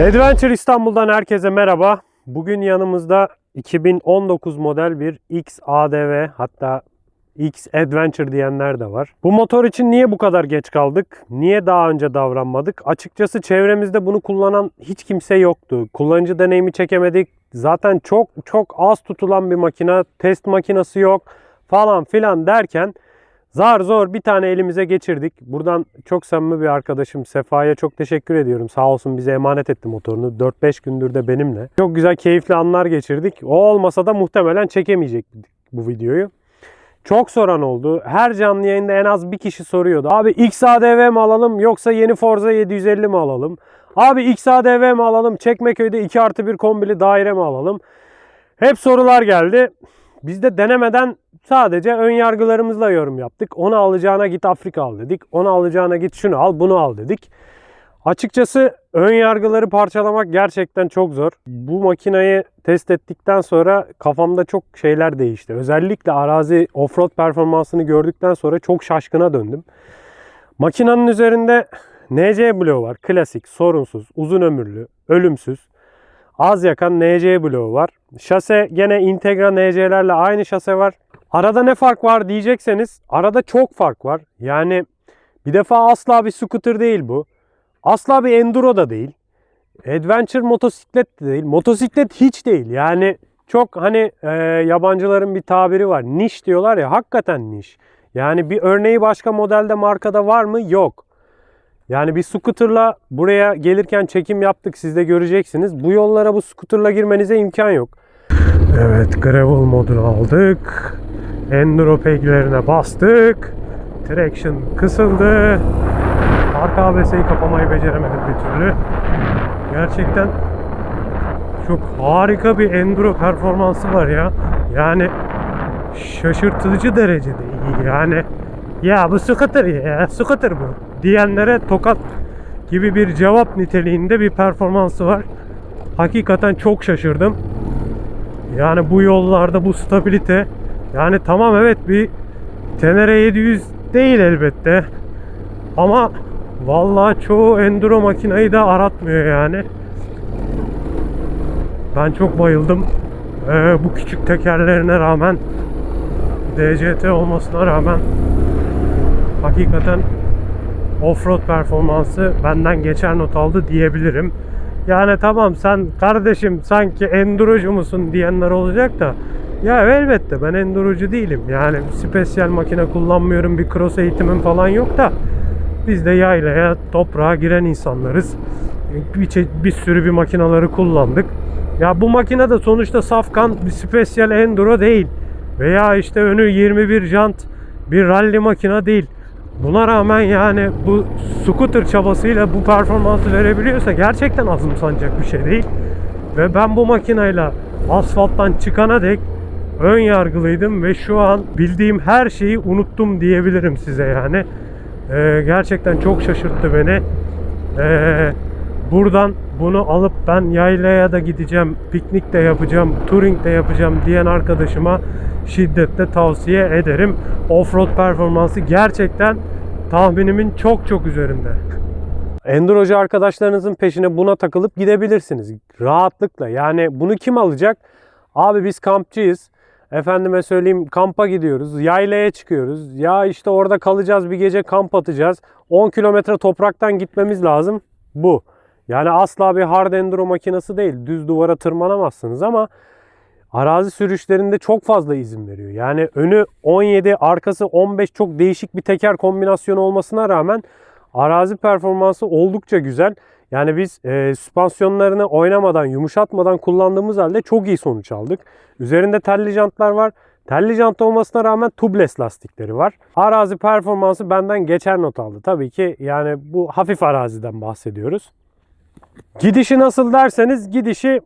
Adventure İstanbul'dan herkese merhaba. Bugün yanımızda 2019 model bir X ADV hatta X Adventure diyenler de var. Bu motor için niye bu kadar geç kaldık? Niye daha önce davranmadık? Açıkçası çevremizde bunu kullanan hiç kimse yoktu. Kullanıcı deneyimi çekemedik. Zaten çok çok az tutulan bir makine, test makinesi yok falan filan derken Zar zor bir tane elimize geçirdik. Buradan çok samimi bir arkadaşım Sefa'ya çok teşekkür ediyorum. Sağ olsun bize emanet etti motorunu. 4-5 gündür de benimle. Çok güzel keyifli anlar geçirdik. O olmasa da muhtemelen çekemeyecektik bu videoyu. Çok soran oldu. Her canlı yayında en az bir kişi soruyordu. Abi XADV mi alalım yoksa yeni Forza 750 mi alalım? Abi XADV mi alalım? Çekmeköy'de 2 artı 1 kombili daire mi alalım? Hep sorular geldi. Biz de denemeden sadece ön yargılarımızla yorum yaptık. Onu alacağına git Afrika al dedik. Onu alacağına git şunu al bunu al dedik. Açıkçası ön yargıları parçalamak gerçekten çok zor. Bu makinayı test ettikten sonra kafamda çok şeyler değişti. Özellikle arazi offroad performansını gördükten sonra çok şaşkına döndüm. Makinanın üzerinde NC bloğu var. Klasik, sorunsuz, uzun ömürlü, ölümsüz. Az yakan NC bloğu var. Şase gene Integra NC'lerle aynı şase var. Arada ne fark var diyecekseniz arada çok fark var. Yani bir defa asla bir scooter değil bu. Asla bir enduro da değil. Adventure motosiklet de değil. Motosiklet hiç değil. Yani çok hani e, yabancıların bir tabiri var. Niş diyorlar ya hakikaten niş. Yani bir örneği başka modelde markada var mı? Yok. Yani bir scooterla buraya gelirken çekim yaptık siz de göreceksiniz. Bu yollara bu scooterla girmenize imkan yok. Evet gravel modunu aldık. Enduro peglerine bastık. Traction kısıldı. Arka ABS'yi kapamayı beceremedim bir türlü. Gerçekten çok harika bir enduro performansı var ya. Yani şaşırtıcı derecede iyi. Yani ya bu scooter ya scooter bu diyenlere tokat gibi bir cevap niteliğinde bir performansı var. Hakikaten çok şaşırdım. Yani bu yollarda bu stabilite yani tamam evet bir Tenere 700 değil elbette. Ama vallahi çoğu enduro makinayı da aratmıyor yani. Ben çok bayıldım. Ee, bu küçük tekerlerine rağmen DCT olmasına rağmen hakikaten offroad performansı benden geçer not aldı diyebilirim. Yani tamam sen kardeşim sanki endurocu musun diyenler olacak da ya elbette ben endurocu değilim. Yani spesyal makine kullanmıyorum. Bir cross eğitimim falan yok da biz de yaylaya, toprağa giren insanlarız. Bir, bir sürü bir makinaları kullandık. Ya bu makine de sonuçta safkan bir spesyal enduro değil. Veya işte önü 21 jant bir rally makina değil. Buna rağmen yani bu scooter çabasıyla bu performansı verebiliyorsa gerçekten azımsanacak bir şey değil. Ve ben bu makineyle asfalttan çıkana dek ön yargılıydım ve şu an bildiğim her şeyi unuttum diyebilirim size yani. Ee, gerçekten çok şaşırttı beni. Ee, buradan bunu alıp ben yaylaya da gideceğim, piknik de yapacağım, touring de yapacağım diyen arkadaşıma şiddetle tavsiye ederim. Offroad performansı gerçekten tahminimin çok çok üzerinde. Endurocu arkadaşlarınızın peşine buna takılıp gidebilirsiniz. Rahatlıkla. Yani bunu kim alacak? Abi biz kampçıyız. Efendime söyleyeyim kampa gidiyoruz. Yaylaya çıkıyoruz. Ya işte orada kalacağız bir gece kamp atacağız. 10 kilometre topraktan gitmemiz lazım. Bu. Yani asla bir hard enduro makinesi değil. Düz duvara tırmanamazsınız ama arazi sürüşlerinde çok fazla izin veriyor. Yani önü 17, arkası 15 çok değişik bir teker kombinasyonu olmasına rağmen arazi performansı oldukça güzel. Yani biz e, süspansiyonlarını oynamadan, yumuşatmadan kullandığımız halde çok iyi sonuç aldık. Üzerinde telli jantlar var. Telli jant olmasına rağmen tubeless lastikleri var. Arazi performansı benden geçer not aldı. Tabii ki yani bu hafif araziden bahsediyoruz. Gidişi nasıl derseniz gidişi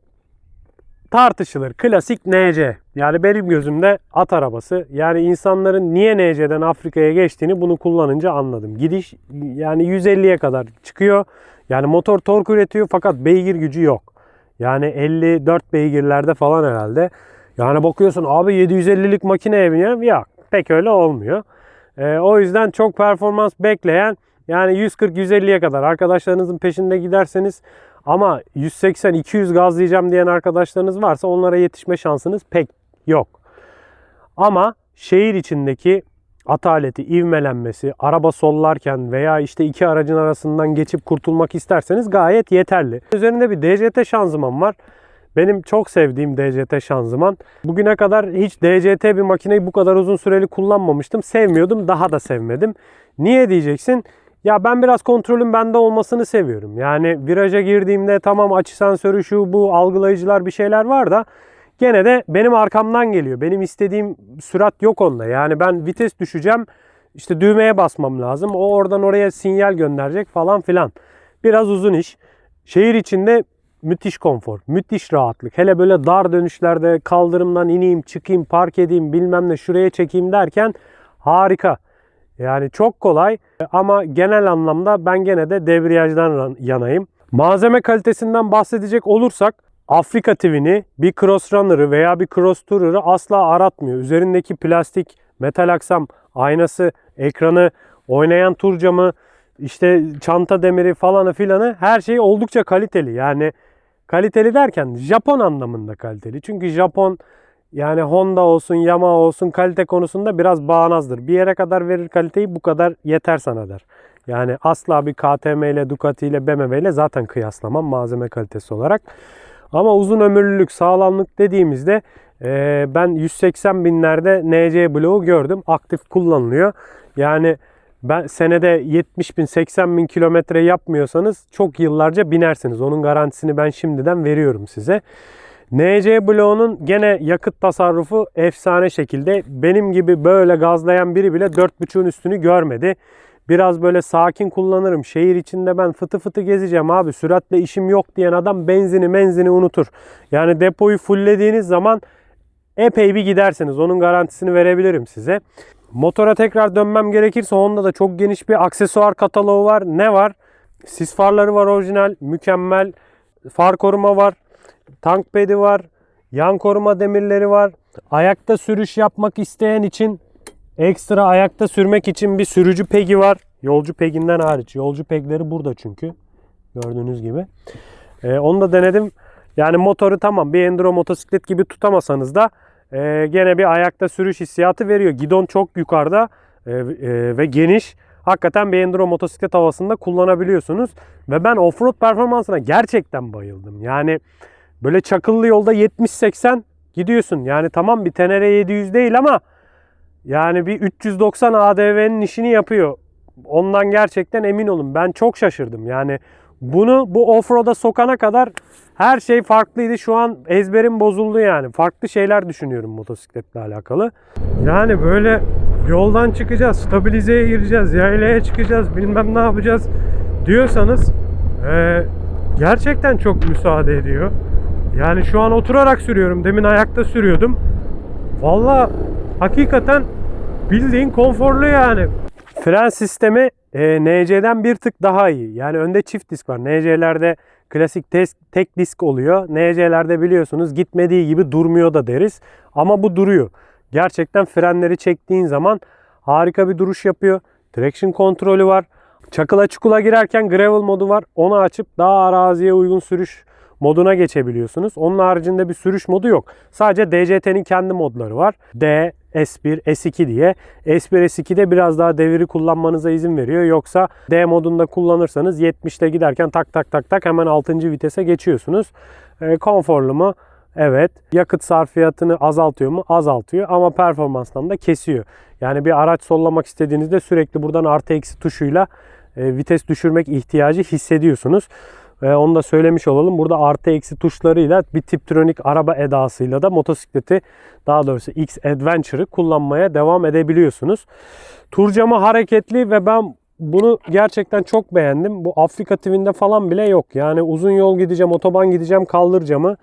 tartışılır. Klasik NC. Yani benim gözümde at arabası. Yani insanların niye NC'den Afrika'ya geçtiğini bunu kullanınca anladım. Gidiş yani 150'ye kadar çıkıyor. Yani motor tork üretiyor fakat beygir gücü yok. Yani 54 beygirlerde falan herhalde. Yani bakıyorsun abi 750'lik makineye biniyorum. Ya pek öyle olmuyor. Ee, o yüzden çok performans bekleyen Yani 140-150'ye kadar arkadaşlarınızın peşinde giderseniz ama 180-200 gazlayacağım diyen arkadaşlarınız varsa onlara yetişme şansınız pek yok. Ama şehir içindeki ataleti, ivmelenmesi, araba sollarken veya işte iki aracın arasından geçip kurtulmak isterseniz gayet yeterli. Üzerinde bir DCT şanzıman var. Benim çok sevdiğim DCT şanzıman. Bugüne kadar hiç DCT bir makineyi bu kadar uzun süreli kullanmamıştım. Sevmiyordum, daha da sevmedim. Niye diyeceksin? Ya ben biraz kontrolün bende olmasını seviyorum. Yani viraja girdiğimde tamam açı sensörü şu bu algılayıcılar bir şeyler var da gene de benim arkamdan geliyor. Benim istediğim sürat yok onda. Yani ben vites düşeceğim. işte düğmeye basmam lazım. O oradan oraya sinyal gönderecek falan filan. Biraz uzun iş. Şehir içinde müthiş konfor, müthiş rahatlık. Hele böyle dar dönüşlerde kaldırımdan ineyim, çıkayım, park edeyim, bilmem ne şuraya çekeyim derken harika. Yani çok kolay ama genel anlamda ben gene de debriyajdan yanayım. Malzeme kalitesinden bahsedecek olursak Afrika TV'ni bir Cross Runner'ı veya bir Cross Tourer'ı asla aratmıyor. Üzerindeki plastik, metal aksam, aynası, ekranı, oynayan tur camı, işte çanta demiri falanı filanı her şey oldukça kaliteli. Yani kaliteli derken Japon anlamında kaliteli. Çünkü Japon yani Honda olsun, Yamaha olsun kalite konusunda biraz bağnazdır. Bir yere kadar verir kaliteyi bu kadar yeter sana der. Yani asla bir KTM ile Ducati ile BMW ile zaten kıyaslamam malzeme kalitesi olarak. Ama uzun ömürlülük, sağlamlık dediğimizde e, ben 180 binlerde NC bloğu gördüm. Aktif kullanılıyor. Yani ben senede 70 bin 80 bin kilometre yapmıyorsanız çok yıllarca binersiniz. Onun garantisini ben şimdiden veriyorum size. NC bloğunun gene yakıt tasarrufu efsane şekilde. Benim gibi böyle gazlayan biri bile 4.5'ün üstünü görmedi. Biraz böyle sakin kullanırım. Şehir içinde ben fıtı fıtı gezeceğim abi. Süratle işim yok diyen adam benzini menzini unutur. Yani depoyu fulllediğiniz zaman epey bir gidersiniz. Onun garantisini verebilirim size. Motora tekrar dönmem gerekirse Honda'da çok geniş bir aksesuar kataloğu var. Ne var? Sis farları var orijinal, mükemmel. Far koruma var. Tank pedi var. Yan koruma demirleri var. Ayakta sürüş yapmak isteyen için ekstra ayakta sürmek için bir sürücü pegi var. Yolcu peginden hariç. Yolcu pegleri burada çünkü. Gördüğünüz gibi. Ee, onu da denedim. Yani motoru tamam bir enduro motosiklet gibi tutamasanız da e, gene bir ayakta sürüş hissiyatı veriyor. Gidon çok yukarıda e, e, ve geniş. Hakikaten bir enduro motosiklet havasında kullanabiliyorsunuz. Ve ben offroad performansına gerçekten bayıldım. Yani böyle çakıllı yolda 70-80 gidiyorsun. Yani tamam bir Tenere 700 değil ama yani bir 390 ADV'nin işini yapıyor. Ondan gerçekten emin olun. Ben çok şaşırdım. Yani bunu bu offroad'a sokana kadar her şey farklıydı. Şu an ezberim bozuldu yani. Farklı şeyler düşünüyorum motosikletle alakalı. Yani böyle yoldan çıkacağız, stabilizeye gireceğiz, yaylaya çıkacağız, bilmem ne yapacağız diyorsanız eee, gerçekten çok müsaade ediyor. Yani şu an oturarak sürüyorum. Demin ayakta sürüyordum. Valla hakikaten bildiğin konforlu yani. Fren sistemi e, NC'den bir tık daha iyi. Yani önde çift disk var. NC'lerde klasik tes- tek disk oluyor. NC'lerde biliyorsunuz gitmediği gibi durmuyor da deriz. Ama bu duruyor. Gerçekten frenleri çektiğin zaman harika bir duruş yapıyor. Traction kontrolü var. Çakıla çukula girerken gravel modu var. Onu açıp daha araziye uygun sürüş moduna geçebiliyorsunuz. Onun haricinde bir sürüş modu yok. Sadece DCT'nin kendi modları var. D, S1, S2 diye. S1, S2'de biraz daha deviri kullanmanıza izin veriyor. Yoksa D modunda kullanırsanız 70'te giderken tak tak tak tak hemen 6. vitese geçiyorsunuz. E, konforlu mu? Evet. Yakıt sarfiyatını azaltıyor mu? Azaltıyor ama performanstan da kesiyor. Yani bir araç sollamak istediğinizde sürekli buradan artı eksi tuşuyla e, vites düşürmek ihtiyacı hissediyorsunuz. E, onu da söylemiş olalım. Burada artı eksi tuşlarıyla bir Tiptronic araba edasıyla da motosikleti daha doğrusu X Adventure'ı kullanmaya devam edebiliyorsunuz. Tur camı hareketli ve ben bunu gerçekten çok beğendim. Bu Afrika TV'nde falan bile yok. Yani uzun yol gideceğim, otoban gideceğim kaldır camı.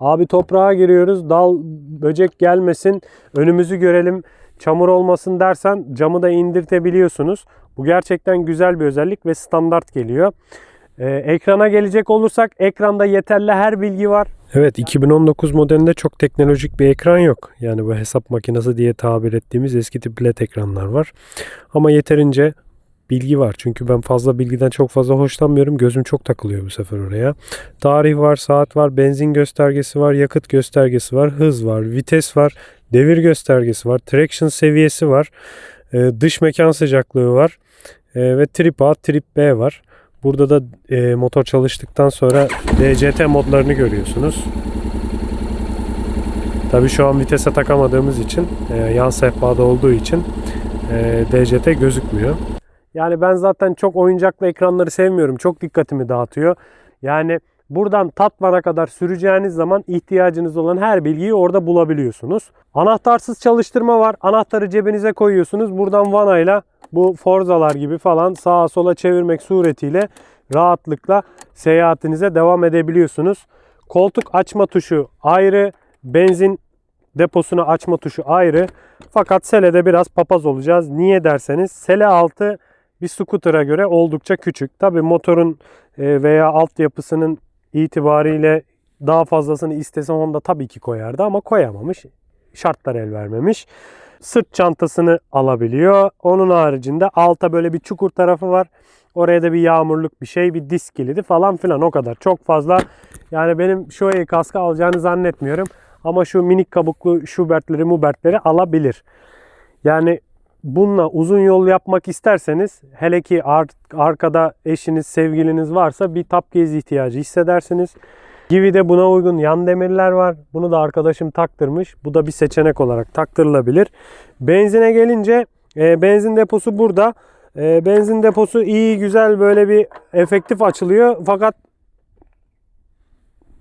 Abi toprağa giriyoruz, dal böcek gelmesin, önümüzü görelim, çamur olmasın dersen camı da indirtebiliyorsunuz. Bu gerçekten güzel bir özellik ve standart geliyor. Ee, ekrana gelecek olursak ekranda yeterli her bilgi var. Evet 2019 modelinde çok teknolojik bir ekran yok. Yani bu hesap makinesi diye tabir ettiğimiz eski tip led ekranlar var. Ama yeterince bilgi var. Çünkü ben fazla bilgiden çok fazla hoşlanmıyorum. Gözüm çok takılıyor bu sefer oraya. Tarih var, saat var, benzin göstergesi var, yakıt göstergesi var, hız var, vites var, devir göstergesi var, traction seviyesi var, e, dış mekan sıcaklığı var e, ve trip A, trip B var. Burada da e, motor çalıştıktan sonra DCT modlarını görüyorsunuz. Tabii şu an vitese takamadığımız için, e, yan sehpada olduğu için e, DCT gözükmüyor. Yani ben zaten çok oyuncaklı ekranları sevmiyorum. Çok dikkatimi dağıtıyor. Yani buradan Tatvan'a kadar süreceğiniz zaman ihtiyacınız olan her bilgiyi orada bulabiliyorsunuz. Anahtarsız çalıştırma var. Anahtarı cebinize koyuyorsunuz. Buradan vanayla bu Forza'lar gibi falan sağa sola çevirmek suretiyle rahatlıkla seyahatinize devam edebiliyorsunuz. Koltuk açma tuşu ayrı, benzin deposunu açma tuşu ayrı. Fakat Sele'de biraz papaz olacağız. Niye derseniz Sele altı bir scooter'a göre oldukça küçük. Tabi motorun e, veya altyapısının itibariyle daha fazlasını istese Honda tabii ki koyardı ama koyamamış. Şartlar el vermemiş. Sırt çantasını alabiliyor. Onun haricinde alta böyle bir çukur tarafı var. Oraya da bir yağmurluk bir şey, bir disk kilidi falan filan o kadar. Çok fazla yani benim şu kaskı alacağını zannetmiyorum. Ama şu minik kabuklu Schubert'leri Mubert'leri alabilir. Yani bununla uzun yol yapmak isterseniz hele ki ar- arkada eşiniz, sevgiliniz varsa bir tap gezi ihtiyacı hissedersiniz. Givi'de buna uygun yan demirler var. Bunu da arkadaşım taktırmış. Bu da bir seçenek olarak taktırılabilir. Benzine gelince e, benzin deposu burada. E, benzin deposu iyi güzel böyle bir efektif açılıyor. Fakat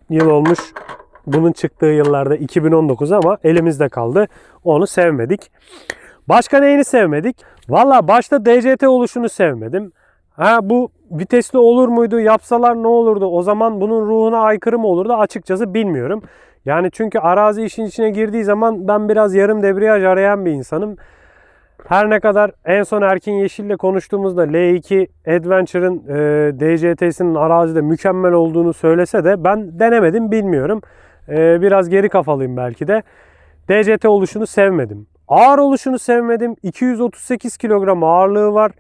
yıl olmuş bunun çıktığı yıllarda 2019 ama elimizde kaldı. Onu sevmedik. Başka neyini sevmedik? Valla başta DCT oluşunu sevmedim. Ha bu vitesli olur muydu? Yapsalar ne olurdu? O zaman bunun ruhuna aykırı mı olurdu? Açıkçası bilmiyorum. Yani çünkü arazi işin içine girdiği zaman ben biraz yarım debriyaj arayan bir insanım. Her ne kadar en son Erkin Yeşil'le konuştuğumuzda L2 Adventure'ın e, DCT'sinin arazide mükemmel olduğunu söylese de ben denemedim bilmiyorum. E, biraz geri kafalıyım belki de. DCT oluşunu sevmedim. Ağır oluşunu sevmedim. 238 kilogram ağırlığı var.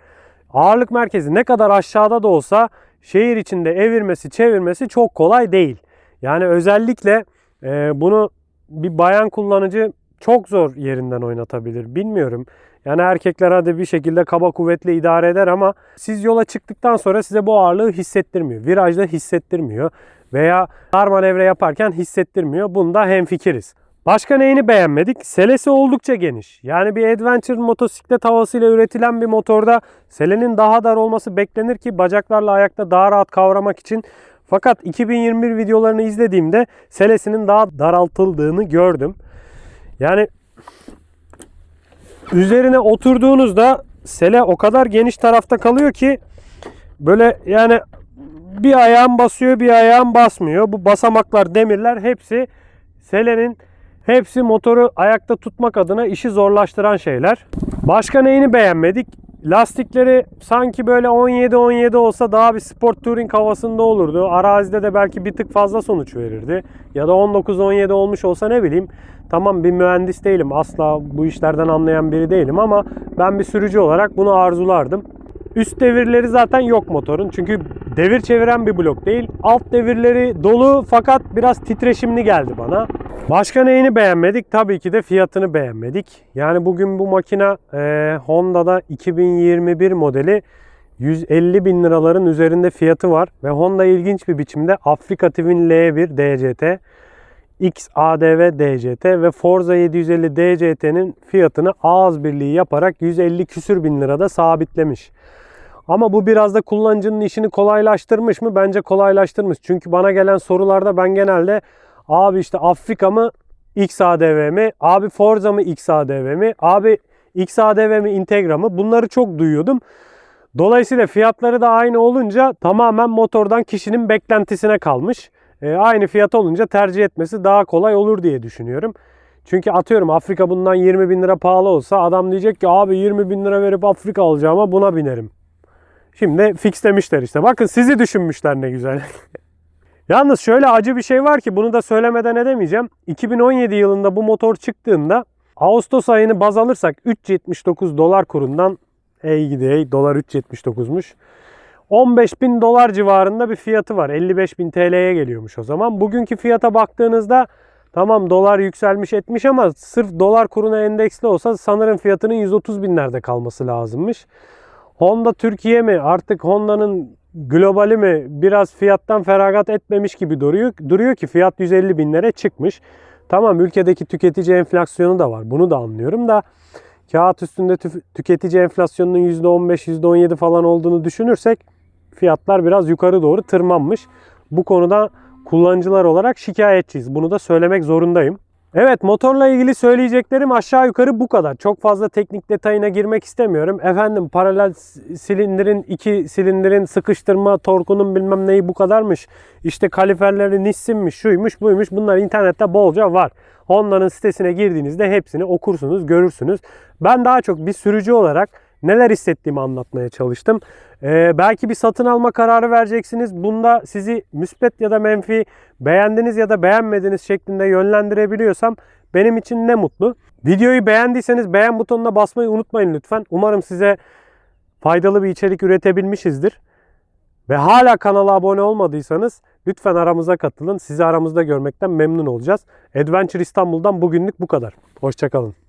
Ağırlık merkezi ne kadar aşağıda da olsa şehir içinde evirmesi çevirmesi çok kolay değil. Yani özellikle e, bunu bir bayan kullanıcı çok zor yerinden oynatabilir. Bilmiyorum. Yani erkekler hadi bir şekilde kaba kuvvetle idare eder ama siz yola çıktıktan sonra size bu ağırlığı hissettirmiyor. Virajda hissettirmiyor veya dar manevra yaparken hissettirmiyor. Bunda hemfikiriz. Başka neyini beğenmedik? Selesi oldukça geniş. Yani bir adventure motosiklet havasıyla üretilen bir motorda selenin daha dar olması beklenir ki bacaklarla ayakta daha rahat kavramak için. Fakat 2021 videolarını izlediğimde selesinin daha daraltıldığını gördüm. Yani üzerine oturduğunuzda sele o kadar geniş tarafta kalıyor ki böyle yani bir ayağım basıyor bir ayağım basmıyor. Bu basamaklar demirler hepsi selenin Hepsi motoru ayakta tutmak adına işi zorlaştıran şeyler. Başka neyini beğenmedik? Lastikleri sanki böyle 17-17 olsa daha bir sport touring havasında olurdu. Arazide de belki bir tık fazla sonuç verirdi. Ya da 19-17 olmuş olsa ne bileyim. Tamam bir mühendis değilim. Asla bu işlerden anlayan biri değilim ama ben bir sürücü olarak bunu arzulardım. Üst devirleri zaten yok motorun. Çünkü devir çeviren bir blok değil. Alt devirleri dolu fakat biraz titreşimli geldi bana. Başka neyini beğenmedik? Tabii ki de fiyatını beğenmedik. Yani bugün bu makine e, Honda'da 2021 modeli 150 bin liraların üzerinde fiyatı var. Ve Honda ilginç bir biçimde Afrika Twin L1 DCT, XADV DCT ve Forza 750 DCT'nin fiyatını ağız birliği yaparak 150 küsür bin lirada sabitlemiş. Ama bu biraz da kullanıcının işini kolaylaştırmış mı? Bence kolaylaştırmış. Çünkü bana gelen sorularda ben genelde abi işte Afrika mı XADV mi? Abi Forza mı XADV mi? Abi XADV mi Integra mı? Bunları çok duyuyordum. Dolayısıyla fiyatları da aynı olunca tamamen motordan kişinin beklentisine kalmış. E, aynı fiyat olunca tercih etmesi daha kolay olur diye düşünüyorum. Çünkü atıyorum Afrika bundan 20 bin lira pahalı olsa adam diyecek ki abi 20 bin lira verip Afrika alacağıma buna binerim. Şimdi fix demişler işte. Bakın sizi düşünmüşler ne güzel. Yalnız şöyle acı bir şey var ki bunu da söylemeden edemeyeceğim. 2017 yılında bu motor çıktığında Ağustos ayını baz alırsak 3.79 dolar kurundan Ey gidi ey. Dolar 3.79'muş. 15 bin dolar civarında bir fiyatı var. 55 bin TL'ye geliyormuş o zaman. Bugünkü fiyata baktığınızda tamam dolar yükselmiş etmiş ama sırf dolar kuruna endeksli olsa sanırım fiyatının 130 binlerde kalması lazımmış. Honda Türkiye mi artık Honda'nın globali mi biraz fiyattan feragat etmemiş gibi duruyor. Duruyor ki fiyat 150 binlere çıkmış. Tamam ülkedeki tüketici enflasyonu da var. Bunu da anlıyorum da kağıt üstünde tü- tüketici enflasyonunun %15, %17 falan olduğunu düşünürsek fiyatlar biraz yukarı doğru tırmanmış. Bu konuda kullanıcılar olarak şikayetçiyiz. Bunu da söylemek zorundayım. Evet motorla ilgili söyleyeceklerim aşağı yukarı bu kadar. Çok fazla teknik detayına girmek istemiyorum. Efendim paralel silindirin, iki silindirin sıkıştırma torkunun bilmem neyi bu kadarmış. İşte kaliferleri nissinmiş, şuymuş, buymuş. Bunlar internette bolca var. Honda'nın sitesine girdiğinizde hepsini okursunuz, görürsünüz. Ben daha çok bir sürücü olarak neler hissettiğimi anlatmaya çalıştım. Ee, belki bir satın alma kararı vereceksiniz. Bunda sizi müspet ya da menfi beğendiniz ya da beğenmediniz şeklinde yönlendirebiliyorsam benim için ne mutlu. Videoyu beğendiyseniz beğen butonuna basmayı unutmayın lütfen. Umarım size faydalı bir içerik üretebilmişizdir. Ve hala kanala abone olmadıysanız lütfen aramıza katılın. Sizi aramızda görmekten memnun olacağız. Adventure İstanbul'dan bugünlük bu kadar. Hoşçakalın.